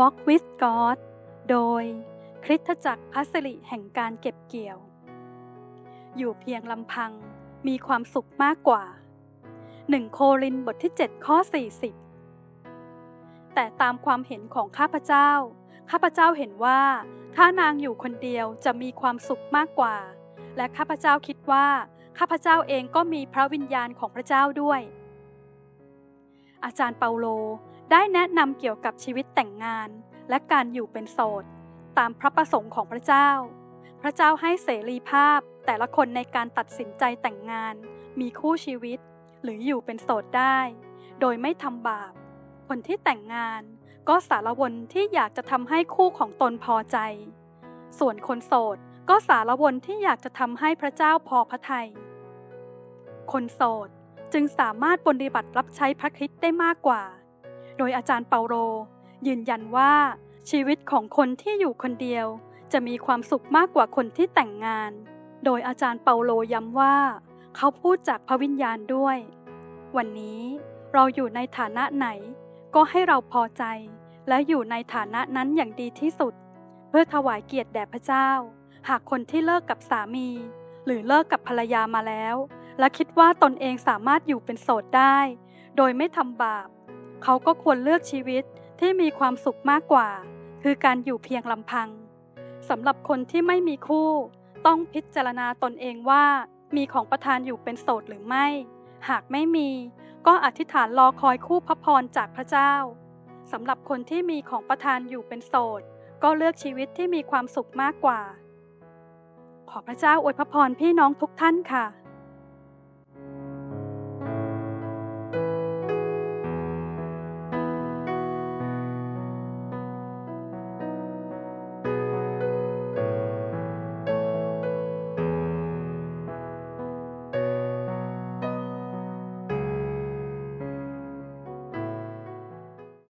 Walk with God โดยคริสตจักรพัสริแห่งการเก็บเกี่ยว อยู่เพียงลำพังมีความสุขมากกว่า 1 โครินบทที่ 7 ข้อ 40 แต่ตามความเห็นของข้าพเจ้า ข้าพเจ้าเห็นว่าถ้านางอยู่คนเดียวจะมีความสุขมากกว่า และข้าพเจ้าคิดว่า ข้าพเจ้าเองก็มีพระวิญญาณของพระเจ้าด้วย อาจารย์เปาโล ได้แนะนำเกี่ยวกับชีวิตแต่งงาน และการอยู่เป็นโสด ตามพระประสงค์ของพระเจ้า พระเจ้าให้เสรีภาพแต่ละคนในการตัดสินใจแต่งงาน มีคู่ชีวิต หรืออยู่เป็นโสดได้ โดยไม่ทำบาป คนที่แต่งงานก็สารวนที่อยากจะทำให้คู่ของตนพอใจ ส่วนคนโสดก็สารวนที่อยากจะทำให้พระเจ้าพอพระทยัย คนโสดจึงสามารถปฏิบัติรับใช้พระคริสต์ได้มากกว่า โดยอาจารย์เปาโลยืนยันว่า ชีวิตของคนที่อยู่คนเดียว จะมีความสุขมากกว่าคนที่แต่งงาน โดยอาจารย์เปาโลย้ำว่า เขาพูดจากพระวิญญาณด้วย วันนี้เราอยู่ในฐานะไหน ก็ให้เราพอใจ และอยู่ในฐานะนั้นอย่างดีที่สุด เพื่อถวายเกียรติแด่พระเจ้า หากคนที่เลิกกับสามี หรือเลิกกับภรรยามาแล้ว และคิดว่าตนเองสามารถอยู่เป็นโสดได้ โดยไม่ทำบาป เขาก็ควรเลือกชีวิตที่มีความสุขมากกว่า คือการอยู่เพียงลำพังสำหรับคนที่ไม่มีคู่ ต้องพิจารณาตนเองว่า มีของประทานอยู่เป็นโสดหรือไม่ หากไม่มี ก็อธิษฐานรอคอยคู่พระพรจากพระเจ้าสำหรับคนที่มีของประทานอยู่เป็นโสด ก็เลือกชีวิตที่มีความสุขมากกว่า ขอพระเจ้าอวยพระพรพี่น้องทุกท่านค่ะ